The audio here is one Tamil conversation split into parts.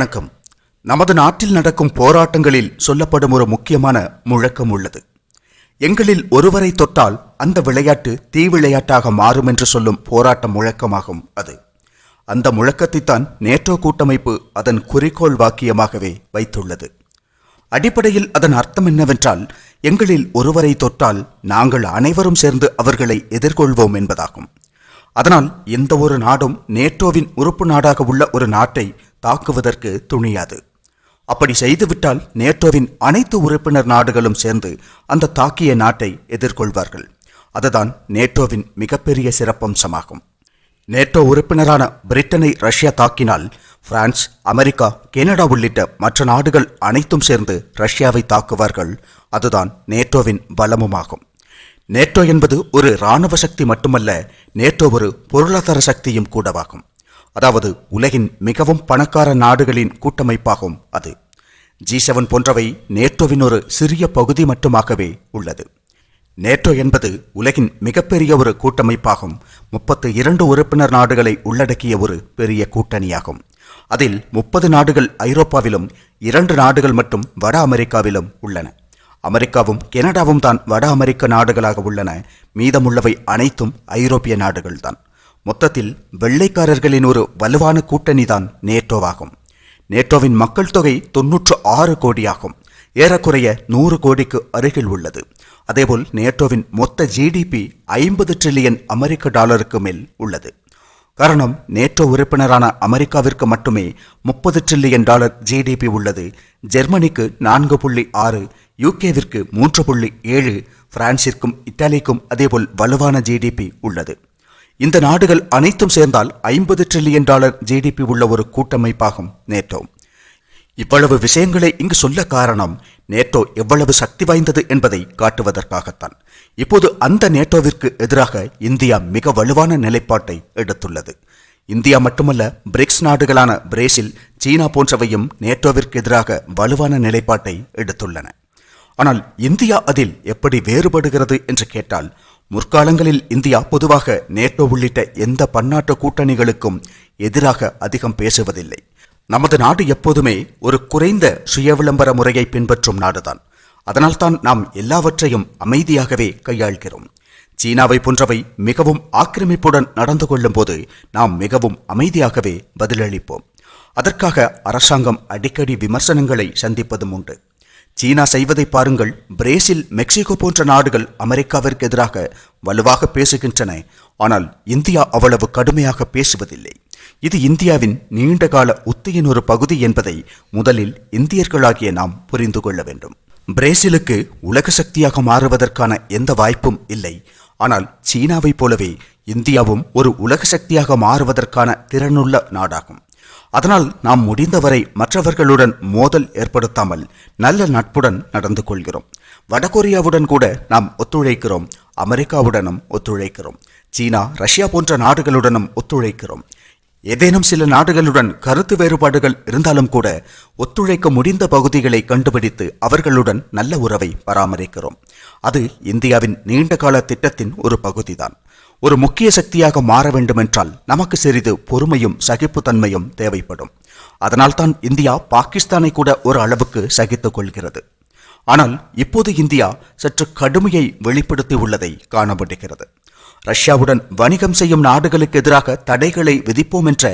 வணக்கம். நமது நாட்டில் நடக்கும் போராட்டங்களில் சொல்லப்படும் ஒரு முக்கியமான முழக்கம் உள்ளது. எங்களில் ஒருவரை தொட்டால் அந்த விளையாட்டு தீ விளையாட்டாக மாறும் என்று சொல்லும் போராட்ட முழக்கமாகும் அது. அந்த முழக்கத்தைத்தான் நேட்டோ கூட்டமைப்பு அதன் குறிக்கோள் வாக்கியமாகவே வைத்துள்ளது. அடிப்படையில் அதன் அர்த்தம் என்னவென்றால் எங்களில் ஒருவரை தொட்டால் நாங்கள் அனைவரும் சேர்ந்து அவர்களை எதிர்கொள்வோம் என்பதாகும். அதனால் எந்த ஒரு நாடும் நேட்டோவின் உறுப்பு நாடாக உள்ள ஒரு நாட்டை தாக்குவதற்கு துணியாது. அப்படி செய்துவிட்டால் நேட்டோவின் அனைத்து உறுப்பினர் நாடுகளும் சேர்ந்து அந்த தாக்கிய நாட்டை எதிர்கொள்வார்கள். அதுதான் நேட்டோவின் மிகப்பெரிய சிறப்பம்சமாகும். நேட்டோ உறுப்பினரான பிரிட்டனை ரஷ்யா தாக்கினால் பிரான்ஸ் அமெரிக்கா கனடா உள்ளிட்ட மற்ற நாடுகள் அனைத்தும் சேர்ந்து ரஷ்யாவை தாக்குவார்கள். அதுதான் நேட்டோவின் பலமுமாகும் நேட்டோ என்பது ஒரு இராணுவ சக்தி மட்டுமல்ல நேட்டோ ஒரு பொருளாதார சக்தியும் கூடவாகும். அதாவது உலகின் மிகவும் பணக்கார நாடுகளின் கூட்டமைப்பாகும் அது. ஜி செவன் போன்றவை நேட்டோவின் ஒரு சிறிய பகுதி மட்டுமாகவே உள்ளது. நேட்டோ என்பது உலகின் மிகப்பெரிய ஒரு கூட்டமைப்பாகும். முப்பத்து இரண்டு உறுப்பினர் நாடுகளை உள்ளடக்கிய ஒரு பெரிய கூட்டணியாகும். அதில் முப்பது நாடுகள் ஐரோப்பாவிலும் இரண்டு நாடுகள் மட்டும் வட அமெரிக்காவிலும் உள்ளன. அமெரிக்காவும் கனடாவும் தான் வட அமெரிக்க நாடுகளாக உள்ளன. மீதமுள்ளவை அனைத்தும் ஐரோப்பிய நாடுகள்தான். மொத்தத்தில் வெள்ளைக்காரர்களின் ஒரு வலுவான கூட்டணிதான் நேட்டோவாகும். நேட்டோவின் மக்கள் தொகை தொன்னூற்று ஆறு கோடியாகும். ஏறக்குறைய நூறு கோடிக்கு அருகில் உள்ளது. அதேபோல் நேட்டோவின் மொத்த ஜிடிபி ஐம்பது ட்ரில்லியன் அமெரிக்க டாலருக்கு மேல் உள்ளது. காரணம் நேட்டோ உறுப்பினரான அமெரிக்காவிற்கு மட்டுமே முப்பது ட்ரில்லியன் டாலர் ஜிடிபி உள்ளது. ஜெர்மனிக்கு நான்கு புள்ளி ஆறு யூகேவிற்கு மூன்று புள்ளி ஏழு பிரான்சிற்கும் இத்தாலிக்கும் அதேபோல் வலுவான ஜிடிபி உள்ளது. இந்த நாடுகள் அனைத்தும் சேர்ந்தால் ஐம்பது ட்ரில்லியன் டாலர் ஜிடிபி உள்ள ஒரு கூட்டமைப்பாகும் நேட்டோ. இவ்வளவு விஷயங்களை இங்கு சொல்ல காரணம் நேட்டோ எவ்வளவு சக்தி வாய்ந்தது என்பதை காட்டுவதற்காகத்தான். இப்போது அந்த நேட்டோவிற்கு எதிராக இந்தியா மிக வலுவான நிலைப்பாட்டை எடுத்துள்ளது. இந்தியா மட்டுமல்ல பிரிக்ஸ் நாடுகளான பிரேசில் சீனா போன்றவையும் நேட்டோவிற்கு எதிராக வலுவான நிலைப்பாட்டை எடுத்துள்ளன. ஆனால் இந்தியா அதில் எப்படி வேறுபடுகிறது என்று கேட்டால் முற்காலங்களில் இந்தியா பொதுவாக நேட்டோ உள்ளிட்ட எந்த பன்னாட்டு கூட்டணிகளுக்கும் எதிராக அதிகம் பேசுவதில்லை. நமது நாடு எப்போதுமே ஒரு குறைந்த சுய விளம்பர முறையை பின்பற்றும் நாடுதான். அதனால்தான் நாம் எல்லாவற்றையும் அமைதியாகவே கையாள்கிறோம். சீனாவை போன்றவை மிகவும் ஆக்கிரமிப்புடன் நடந்து கொள்ளும்போது நாம் மிகவும் அமைதியாகவே பதிலளிப்போம். அதற்காக அரசாங்கம் அடிக்கடி விமர்சனங்களை சந்திப்பதும் உண்டு. சீனா செய்வதை பாருங்கள். பிரேசில் மெக்சிகோ போன்ற நாடுகள் அமெரிக்காவிற்கு எதிராக வலுவாக பேசுகின்றன. ஆனால் இந்தியா அவ்வளவு கடுமையாக பேசுவதில்லை. இது இந்தியாவின் நீண்டகால உத்தியின் ஒரு பகுதி என்பதை முதலில் இந்தியர்களாகிய நாம் புரிந்து கொள்ள வேண்டும். பிரேசிலுக்கு உலக சக்தியாக மாறுவதற்கான எந்த வாய்ப்பும் இல்லை. ஆனால் சீனாவைப் போலவே இந்தியாவும் ஒரு உலக சக்தியாக மாறுவதற்கான திறனுள்ள நாடாகும். அதனால் நாம் முடிந்தவரை மற்றவர்களுடன் மோதல் ஏற்படுத்தாமல் நல்ல நட்புடன் நடந்து கொள்கிறோம். வடகொரியாவுடன் கூட நாம் ஒத்துழைக்கிறோம். அமெரிக்காவுடனும் ஒத்துழைக்கிறோம். சீனா ரஷ்யா போன்ற நாடுகளுடனும் ஒத்துழைக்கிறோம். ஏதேனும் சில நாடுகளுடன் கருத்து வேறுபாடுகள் இருந்தாலும் கூட ஒத்துழைக்க முடிந்த பகுதிகளை கண்டுபிடித்து அவர்களுடன் நல்ல உறவை பராமரிக்கிறோம். அது இந்தியாவின் நீண்டகால திட்டத்தின் ஒரு பகுதிதான். ஒரு முக்கிய சக்தியாக மாற வேண்டுமென்றால் நமக்கு சிறிது பொறுமையும் சகிப்புத்தன்மையும் தேவைப்படும். அதனால்தான் இந்தியா பாகிஸ்தானை கூட ஒரு அளவுக்கு சகித்துக் கொள்கிறது. ஆனால் இப்போது இந்தியா சற்று கடுமையை வெளிப்படுத்தி உள்ளதை காணப்படுகிறது. ரஷ்யாவுடன் வணிகம் செய்யும் நாடுகளுக்கு எதிராக தடைகளை விதிப்போம் என்ற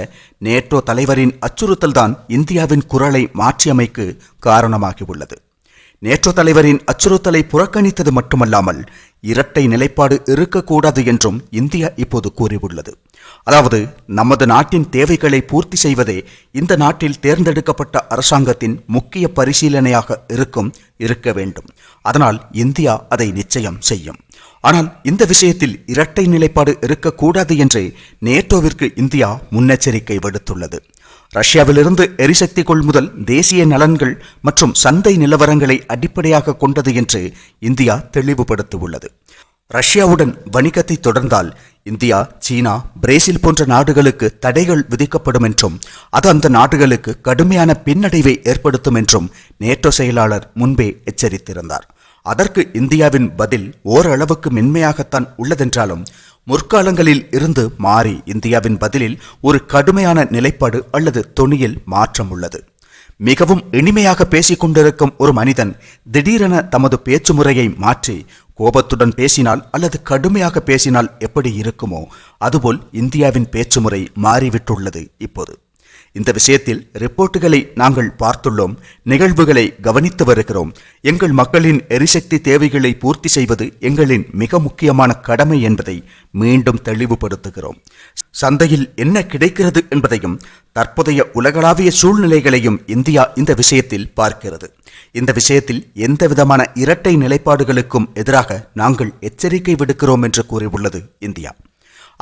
நேட்டோ தலைவரின் அச்சுறுத்தல்தான் இந்தியாவின் குரலை மாற்றியமைக்கு காரணமாகியுள்ளது. நேற்று தலைவரின் அச்சுறுத்தலை புறக்கணித்தது மட்டுமல்லாமல் இரட்டை நிலைப்பாடு இருக்கக்கூடாது என்றும் இந்தியா இப்போது கூறியுள்ளது. அதாவது நமது நாட்டின் தேவைகளை பூர்த்தி செய்வதே இந்த நாட்டில் தேர்ந்தெடுக்கப்பட்ட அரசாங்கத்தின் முக்கிய பரிசீலனையாக இருக்கும் இருக்க வேண்டும். அதனால் இந்தியா அதை நிச்சயம் செய்யும். ஆனால் இந்த விஷயத்தில் இரட்டை நிலைப்பாடு இருக்கக்கூடாது என்று நேட்டோவிற்கு இந்தியா முன்னெச்சரிக்கை விடுத்துள்ளது. ரஷ்யாவிலிருந்து எரிசக்தி கொள்முதல் தேசிய நலன்கள் மற்றும் சந்தை நிலவரங்களை அடிப்படையாக கொண்டது என்று இந்தியா தெளிவுபடுத்தியுள்ளது. ரஷ்யாவுடன் வணிகத்தை தொடர்ந்தால் இந்தியா சீனா பிரேசில் போன்ற நாடுகளுக்கு தடைகள் விதிக்கப்படும் என்றும் அது அந்த நாடுகளுக்கு கடுமையான பின்னடைவை ஏற்படுத்தும் என்றும் நேட்டோ செயலாளர் முன்பே எச்சரித்திருந்தார். அதற்கு இந்தியாவின் பதில் ஓரளவுக்கு மென்மையாகத்தான் உள்ளதென்றாலும் முற்காலங்களில் இருந்து மாறி இந்தியாவின் பதிலில் ஒரு கடுமையான நிலைப்பாடு அல்லது தொனியில் மாற்றம் உள்ளது. மிகவும் இனிமையாக பேசிக் கொண்டிருக்கும் ஒரு மனிதன் திடீரென தமது பேச்சு முறையை மாற்றி கோபத்துடன் பேசினால் அல்லது கடுமையாக பேசினால் எப்படி இருக்குமோ அதுபோல் இந்தியாவின் பேச்சு முறை மாறிவிட்டுள்ளது இப்போது. இந்த விஷயத்தில் ரிப்போர்ட்டுகளை நாங்கள் பார்த்துள்ளோம் நிகழ்வுகளை கவனித்து வருகிறோம். எங்கள் மக்களின் எரிசக்தி தேவைகளை பூர்த்தி செய்வது எங்களின் மிக முக்கியமான கடமை என்பதை மீண்டும் தெளிவுபடுத்துகிறோம். சந்தையில் என்ன கிடைக்கிறது என்பதையும் தற்போதைய உலகளாவிய சூழ்நிலைகளையும் இந்தியா இந்த விஷயத்தில் பார்க்கிறது. இந்த விஷயத்தில் எந்த விதமான இரட்டை நிலைப்பாடுகளுக்கும் எதிராக நாங்கள் எச்சரிக்கை விடுக்கிறோம் என்று கூறியுள்ளது இந்தியா.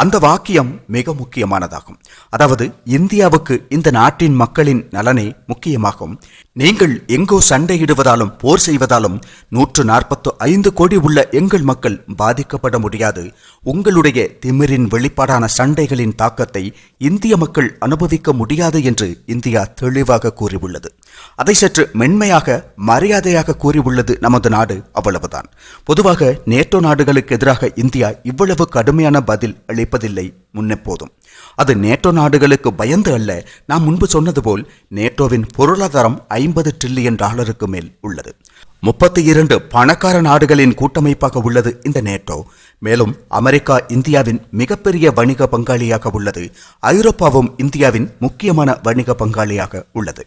அந்த வாக்கியம் மிக முக்கியமானதாகும். அதாவது இந்தியாவுக்கு இந்த நாட்டின் மக்களின் நலனே முக்கியமாகும். நீங்கள் எங்கோ சண்டையிடுவதாலும் போர் செய்வதாலும் நூற்று நாற்பத்து ஐந்து கோடி உள்ள எங்கள் மக்கள் பாதிக்கப்பட முடியாது. உங்களுடைய திமிரின் வெளிப்பாடான சண்டைகளின் தாக்கத்தை இந்திய மக்கள் அனுபவிக்க முடியாது என்று இந்தியா தெளிவாக கூறியுள்ளது. அதை சற்று மென்மையாக மரியாதையாக கூறியுள்ளது நமது நாடு அவ்வளவுதான். பொதுவாக நேட்டோ நாடுகளுக்கு எதிராக இந்தியா இவ்வளவு கடுமையான பதில் அளிப்பதில்லை முன்னெப்போதும் அது நேட்டோ நாடுகளுக்கு பயந்து அல்ல. நாம் முன்பு சொன்னது போல் நேட்டோவின் பொருளாதாரம் ஐம்பது டிரில்லியன் டாலருக்கு மேல் உள்ளது. முப்பத்தி இரண்டு பணக்கார நாடுகளின் கூட்டமைப்பாக உள்ளது இந்த நேட்டோ. மேலும் அமெரிக்கா இந்தியாவின் மிகப்பெரிய வணிக பங்காளியாக உள்ளது. ஐரோப்பாவும் இந்தியாவின் முக்கியமான வணிக பங்காளியாக உள்ளது.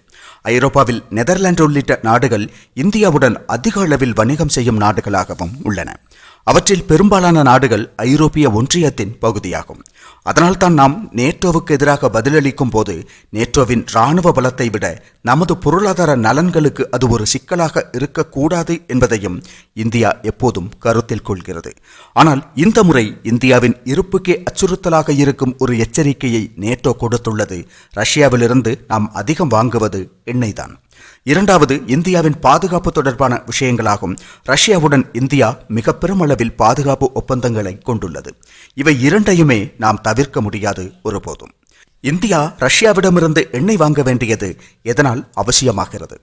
ஐரோப்பாவில் நெதர்லாந்து உள்ளிட்ட நாடுகள் இந்தியாவுடன் அதிக அளவில் வணிகம் செய்யும் நாடுகளாகவும் உள்ளன. அவற்றில் பெரும்பாலான நாடுகள் ஐரோப்பிய ஒன்றியத்தின் பகுதியாகும். அதனால்தான் நாம் நேட்டோவுக்கு எதிராக பதிலளிக்கும் போது நேட்டோவின் இராணுவ பலத்தை விட நமது பொருளாதார நலன்களுக்கு அது ஒரு சிக்கலாக இருக்கக்கூடாது என்பதையும் இந்தியா எப்போதும் கருத்தில் கொள்கிறது. ஆனால் இந்த முறை இந்தியாவின் இருப்புக்கே அச்சுறுத்தலாக இருக்கும் ஒரு எச்சரிக்கையை நேட்டோ கொடுத்துள்ளது. ரஷ்யாவிலிருந்து நாம் அதிகம் வாங்குவது எண்ணெய்தான். இரண்டாவது இந்தியாவின் பாதுகாப்பு தொடர்பான விஷயங்களாகும். ரஷ்யாவுடன் இந்தியா மிக பெருமளவில் பாதுகாப்பு ஒப்பந்தங்களை கொண்டுள்ளது. இவை இரண்டையுமே நாம் தவிர்க்க முடியாது ஒருபோதும். இந்தியா ரஷ்யாவிடமிருந்து எண்ணெய் வாங்க வேண்டியது எதனால் அவசியமாகிறது?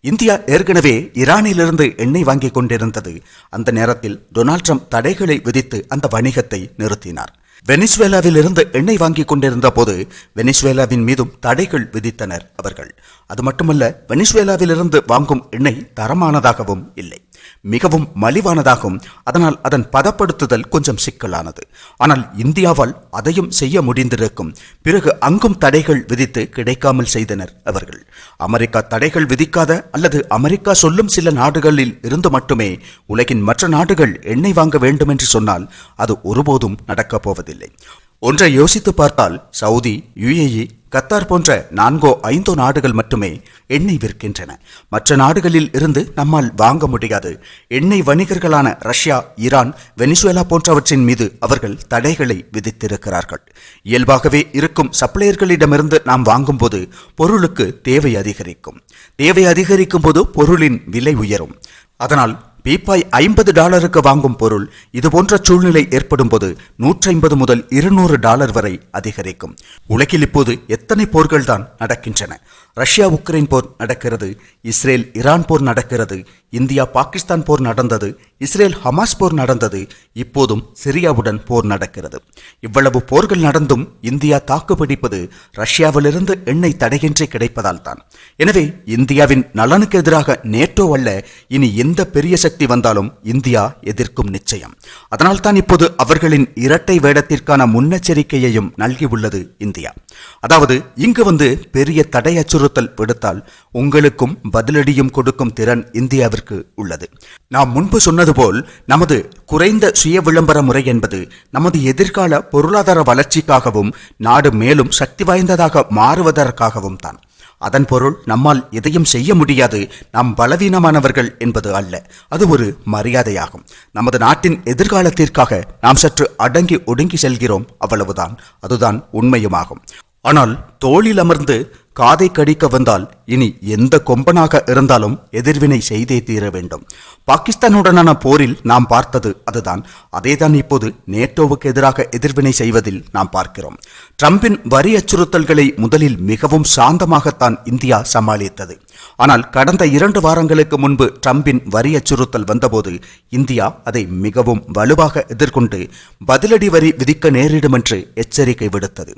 இந்தியா ஏற்கனவே ஈரானிலிருந்து எண்ணெய் வாங்கிக் கொண்டிருந்தது. அந்த நேரத்தில் டொனால்ட் ட்ரம்ப் தடைகளை விதித்து அந்த வணிகத்தை நிறுத்தினார். வெனிசுவேலாவில் இருந்து எண்ணெய் வாங்கிக் கொண்டிருந்த போது வெனிசுவேலாவின் மீதும் தடைகள் விதித்தனர் அவர்கள். அது மட்டுமல்ல வெனிசுவேலாவிலிருந்து வாங்கும் எண்ணெய் தரமானதாகவும் இல்லை. மிகவும் மலிவானதாகும். அதனால் அதன் பதப்படுத்துதல் கொஞ்சம் சிக்கலானது. ஆனால் இந்தியாவால் அதையும் செய்ய முடிந்திருக்கும். பிறகு அங்கும் தடைகள் விதித்து கிடைக்காமல் செய்தனர் அவர்கள். அமெரிக்கா தடைகள் விதிக்காத அல்லது அமெரிக்கா சொல்லும் சில நாடுகளில் இருந்து மட்டுமே உலகின் மற்ற நாடுகள் எண்ணெய் வாங்க வேண்டும் என்று சொன்னால் அது ஒருபோதும் நடக்கப் போவதில்லை. ஒன்றை யோசித்து பார்த்தால் சவுதி யுஏஇ கத்தார் போன்ற நான்கோ ஐந்தோ நாடுகள் மட்டுமே எண்ணெய் விற்கின்றன. மற்ற நாடுகளில் இருந்து நம்மால் வாங்க முடியாது. எண்ணெய் வணிகர்களான ரஷ்யா ஈரான் வெனிசுவேலா போன்றவற்றின் மீது அவர்கள் தடைகளை விதித்திருக்கிறார்கள். இயல்பாகவே இருக்கும் சப்ளையர்களிடமிருந்து நாம் வாங்கும்போது பொருளுக்கு தேவை அதிகரிக்கும். தேவை அதிகரிக்கும் போது பொருளின் விலை உயரும். அதனால் பீப்பாய் ஐம்பது டாலருக்கு வாங்கும் பொருள் இதுபோன்ற சூழ்நிலை ஏற்படும் போது நூற்றி ஐம்பது முதல் இருநூறு டாலர் வரை அதிகரிக்கும். உலகில் இப்போது எத்தனை போர்கள் தான் நடக்கின்றன? ரஷ்யா உக்ரைன் போர் நடக்கிறது இஸ்ரேல் ஈரான் போர் நடக்கிறது இந்தியா பாகிஸ்தான் போர் நடந்தது இஸ்ரேல் ஹமாஸ் போர் நடந்தது இப்போதும் சிரியாவுடன் போர் நடக்கிறது. இவ்வளவு போர்கள் நடந்தும் இந்தியா தாக்குப்பிடிப்பது ரஷ்யாவிலிருந்து எண்ணெய் தடையின்றி கிடைப்பதால் தான் எனவே இந்தியாவின் நலனுக்கு எதிராக நேட்டோ அல்ல இனி எந்த பெரிய சக்தி வந்தாலும் இந்தியா எதிர்க்கும் நிச்சயம். அதனால் தான் இப்போது அவர்களின் இரட்டை வேடத்திற்கான முன்னெச்சரிக்கையையும் நல்கியுள்ளது இந்தியா. அதாவது இங்கு வந்து பெரிய தடை அச்சுறுத்தல் விடுத்தால் உங்களுக்கும் பதிலடியும் கொடுக்கும் திறன் இந்தியாவிற்கு உள்ளது. நாம் முன்பு சொன்னது போல் நமது குறைந்த சுய விளம்பர முறை என்பது நமது எதிர்கால பொருளாதார வளர்ச்சிக்காகவும் நாடு மேலும் சக்தி வாய்ந்ததாக மாறுவதற்காகவும் தான். அதன் பொருள் நம்மால் எதையும் செய்ய முடியாது. நாம் பலவீனமானவர்கள் என்பது அல்ல. அது ஒரு மரியாதையாகும். நமது நாட்டின் எதிர்காலத்திற்காக நாம் சற்று அடங்கி ஒடுங்கி செல்கிறோம். அவ்வளவுதான். அதுதான் உண்மையுமாகும். ஆனால் தோளில் அமர்ந்து காதை கடிக்க வந்தால் இனி எந்த கொம்பனாக இருந்தாலும் எதிர்வினை செய்தே தீர வேண்டும். பாகிஸ்தானுடனான போரில் நாம் பார்த்தது அதுதான். அதேதான் இப்போது நேட்டோவுக்கு எதிராக எதிர்வினை செய்வதில் நாம் பார்க்கிறோம். ட்ரம்பின் வரி அச்சுறுத்தல்களை முதலில் மிகவும் சாந்தமாகத்தான் இந்தியா சமாளித்தது. ஆனால் கடந்த இரண்டு வாரங்களுக்கு முன்பு ட்ரம்பின் வரி அச்சுறுத்தல் வந்தபோது இந்தியா அதை மிகவும் வலுவாக எதிர்கொண்டு பதிலடி வரி விதிக்க நேரிடும் என்று எச்சரிக்கை விடுத்தது.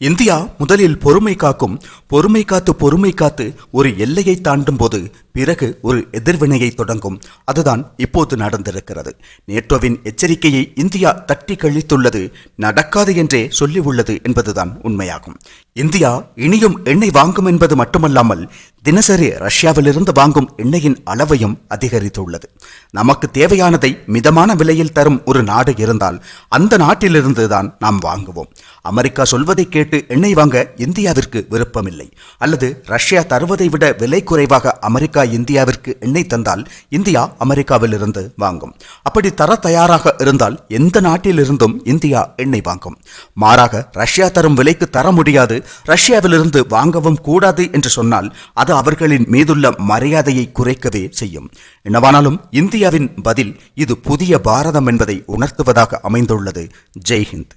இந்தியா முதலில் பொறுமை காக்கும் பொறுமை காத்து பொறுமை காத்து ஒரு எல்லையை தாண்டும் போது பிறகு ஒரு எதிர்வினையை தொடங்கும். அதுதான் இப்போது நடந்திருக்கிறது. நேட்டோவின் எச்சரிக்கையை இந்தியா தட்டி கழித்துள்ளது நடக்காது என்றே சொல்லி உள்ளது என்பதுதான் உண்மையாகும். இந்தியா இனியும் எண்ணெய் வாங்கும் என்பது மட்டுமல்லாமல் தினசரி ரஷ்யாவிலிருந்து வாங்கும் எண்ணெயின் அளவையும் அதிகரித்துள்ளது. நமக்கு தேவையானதை மிதமான விலையில் தரும் ஒரு நாடு இருந்தால் அந்த நாட்டிலிருந்து தான் நாம் வாங்குவோம். அமெரிக்கா சொல்வதை கேட்டு எண்ணெய் வாங்க இந்தியாவிற்கு விருப்பமில்லை. அல்லது ரஷ்யா தருவதை விட விலை குறைவாக அமெரிக்கா இந்தியாவிற்கு எண்ணெய் தந்தால் இந்தியா அமெரிக்காவிலிருந்து வாங்கும். அப்படி தர தயாராக இருந்தால் எந்த நாட்டிலிருந்தும் இந்தியா எண்ணெய் வாங்கும். மாறாக ரஷ்யா தரும் விலைக்கு தர முடியாது. ரஷ்யாவிலிருந்து வாங்கவும் கூடாது என்று சொன்னால் அது அவர்களின் மீதுள்ள மரியாதையை குறைக்கவே செய்யும். என்னவானாலும் இந்தியாவின் பதில் இது புதிய பாரதம் என்பதை உணர்த்துவதாக அமைந்துள்ளது. ஜெய்ஹிந்த்.